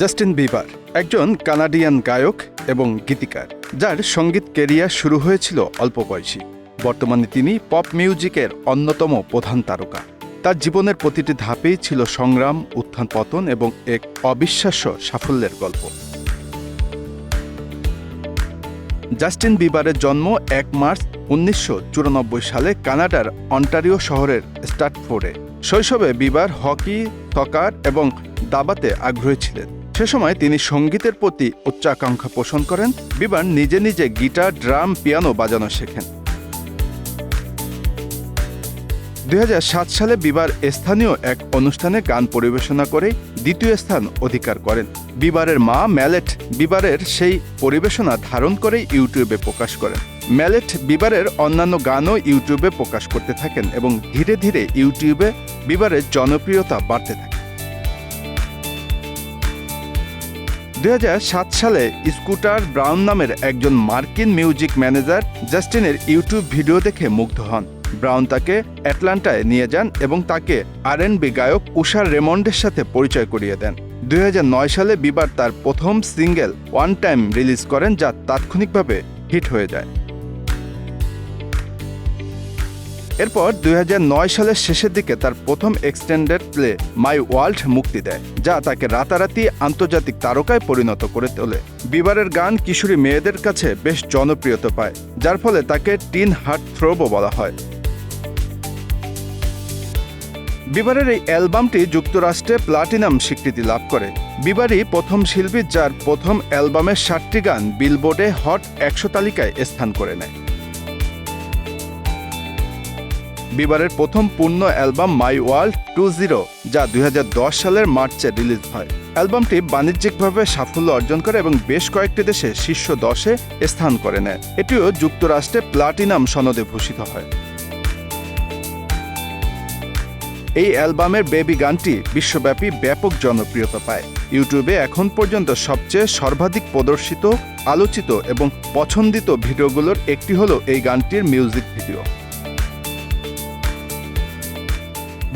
Justin Bieber, একজন Canadian গায়ক এবং গীতিকার, যার সংগীত কেরিয়ার শুরু হয়েছিল অল্প বয়সী। বর্তমানে তিনি পপ মিউজিকের অন্যতম প্রধান তারকা। তার জীবনের প্রতিটি ধাপেই ছিল সংগ্রাম, উত্থান পতন এবং এক অবিশ্বাস্য সাফল্যের গল্প। জাস্টিন বিবারের জন্ম এক মার্চ উনিশশো চুরানব্বই সালে কানাডার অন্টারিও শহরের স্টার্টফোর্ডে শৈশবে বিবার হকি, সকার এবং দাবাতে আগ্রহী ছিলেন। সে সময় তিনি সঙ্গীতের প্রতি উচ্চাকাঙ্ক্ষা পোষণ করেন। বিবার নিজে নিজে গিটার, ড্রাম, পিয়ানো বাজানো শেখেন। দুই হাজার সাত সালে বিবার স্থানীয় এক অনুষ্ঠানে গান পরিবেশনা করে দ্বিতীয় স্থান অধিকার করেন। বিবারের মা ম্যালেট বিবারের সেই পরিবেশনা ধারণ করে ইউটিউবে প্রকাশ করেন। ম্যালেট বিবারের অন্যান্য গানও ইউটিউবে প্রকাশ করতে থাকেন এবং ধীরে ধীরে ইউটিউবে বিবারের জনপ্রিয়তা বাড়তে থাকে। দুই হাজার সাত সালে স্কুটার ব্রাউন নামের একজন মার্কিন মিউজিক ম্যানেজার জাস্টিনের ইউটিউব ভিডিও দেখে মুগ্ধ হন। ব্রাউন তাকে অ্যাটলান্টায় নিয়ে যান এবং তাকে আর গায়ক উষার রেমন্ডের সাথে পরিচয় করিয়ে দেন। দুই হাজার নয় সালে বিবার তার প্রথম সিঙ্গেল ওয়ান টাইম রিলিজ করেন যা তাৎক্ষণিকভাবে হিট হয়ে যায়। এরপর দুই হাজার নয় সালের শেষের দিকে তার প্রথম এক্সটেন্ডেড প্লে মাই ওয়ার্ল্ড মুক্তি দেয়, যা তাকে রাতারাতি আন্তর্জাতিক তারকায় পরিণত করে তোলে। বিবারের গান কিশোরী মেয়েদের কাছে বেশ জনপ্রিয়তা পায়, যার ফলে তাকে টিন হার্ট থ্রোবও বলা হয়। বিবারের এই অ্যালবামটি যুক্তরাষ্ট্রে প্লাটিনাম স্বীকৃতি লাভ করে। বিবারই প্রথম শিল্পী যার প্রথম অ্যালবামের ষাটটি গান বিলবোর্ডে হট একশো তালিকায় স্থান করে নেয়। বিবারের প্রথম পূর্ণ album My World two zero, যা দুই হাজার দশ সালের মার্চে রিলিজ হয়। অ্যালবামটি বাণিজ্যিকভাবে সাফল্য অর্জন করে এবং বেশ কয়েকটি দেশে শীর্ষ দশে স্থান করে নেয়। এটিও যুক্তরাষ্ট্রে প্লাটিনাম সনদে ভূষিত হয়। এই অ্যালবামের বেবি গানটি বিশ্বব্যাপী ব্যাপক জনপ্রিয়তা পায়। ইউটিউবে এখন পর্যন্ত সবচেয়ে সর্বাধিক প্রদর্শিত, আলোচিত এবং পছন্দিত ভিডিওগুলোর একটি হলো এই গানটির মিউজিক ভিডিও।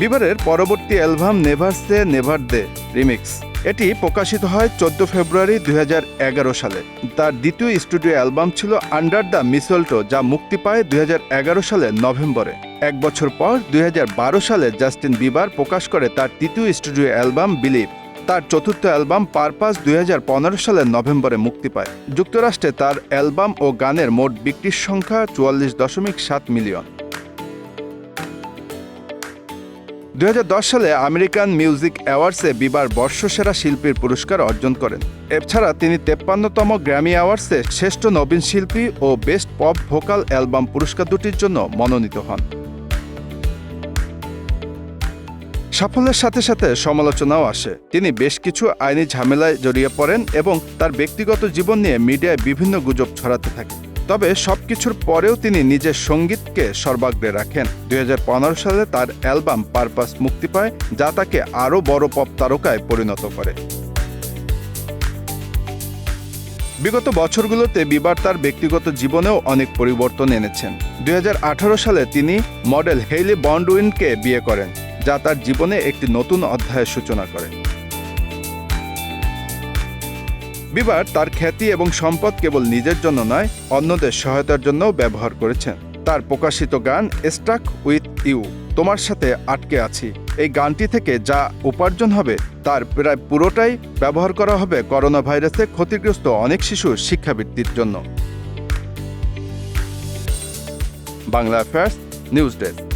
বিবারের পরবর্তী album Never Say, Never the Remix. এটি প্রকাশিত হয় চোদ্দ ফেব্রুয়ারি দুই হাজার এগারো সালে। তার দ্বিতীয় স্টুডিও অ্যালবাম ছিল আন্ডার দ্য মিসল্টো, যা মুক্তি পায় দুই সালের নভেম্বরে। এক বছর পর দুই হাজার বারো সালে জাস্টিন বিবার প্রকাশ করে তার তৃতীয় স্টুডিও অ্যালবাম বিলিভ। তার চতুর্থ অ্যালবাম পারপাস দুই সালের নভেম্বরে মুক্তি পায়। যুক্তরাষ্ট্রে তার অ্যালবাম ও গানের মোট বিক্রির সংখ্যা চুয়াল্লিশ দশমিক সাত মিলিয়ন। দু হাজার দশ সালে আমেরিকান মিউজিক অ্যাওয়ার্ডসে বিবার বর্ষসেরা শিল্পীর পুরস্কার অর্জন করেন। এছাড়া তিনি তেপ্পান্নতম গ্র্যামি অ্যাওয়ার্ডসে শ্রেষ্ঠ নবীন শিল্পী ও বেস্ট পপ ভোকাল অ্যালবাম পুরস্কার দুটির জন্য মনোনীত হন। সাফল্যের সাথে সাথে সমালোচনাও আসে। তিনি বেশ কিছু আইনি ঝামেলায় জড়িয়ে পড়েন এবং তার ব্যক্তিগত জীবন নিয়ে মিডিয়ায় বিভিন্ন গুজব ছড়াতে থাকে তবে সবকিছুর পরেও তিনি নিজের সঙ্গীতকে সর্বাগ্রে রাখেন। দুই হাজার পনেরো সালে তার অ্যালবাম পারপাস মুক্তি পায়, যা তাকে আরও বড় পপ তারকায় পরিণত করে। বিগত বছরগুলোতে বিবার তার ব্যক্তিগত জীবনেও অনেক পরিবর্তন এনেছেন। দুই হাজার আঠারো সালে তিনি মডেল হেইলি বন্ডউইনকে বিয়ে করেন, যা তার জীবনে একটি নতুন অধ্যায়ের সূচনা করে। বিবার তার খ্যাতি এবং সম্পদ কেবল নিজের জন্য নয়, অন্যদের সহায়তার জন্যও ব্যবহার করেছেন। তার প্রকাশিত গান স্টাক উইথ ইউ তোমার সাথে আটকে আছি। এই গানটি থেকে যা উপার্জন হবে, তার প্রায় পুরোটাই ব্যবহার করা হবে করোনা ভাইরাসে ক্ষতিগ্রস্ত অনেক শিশুর শিক্ষাবৃত্তির জন্য। Bangla affairs news desk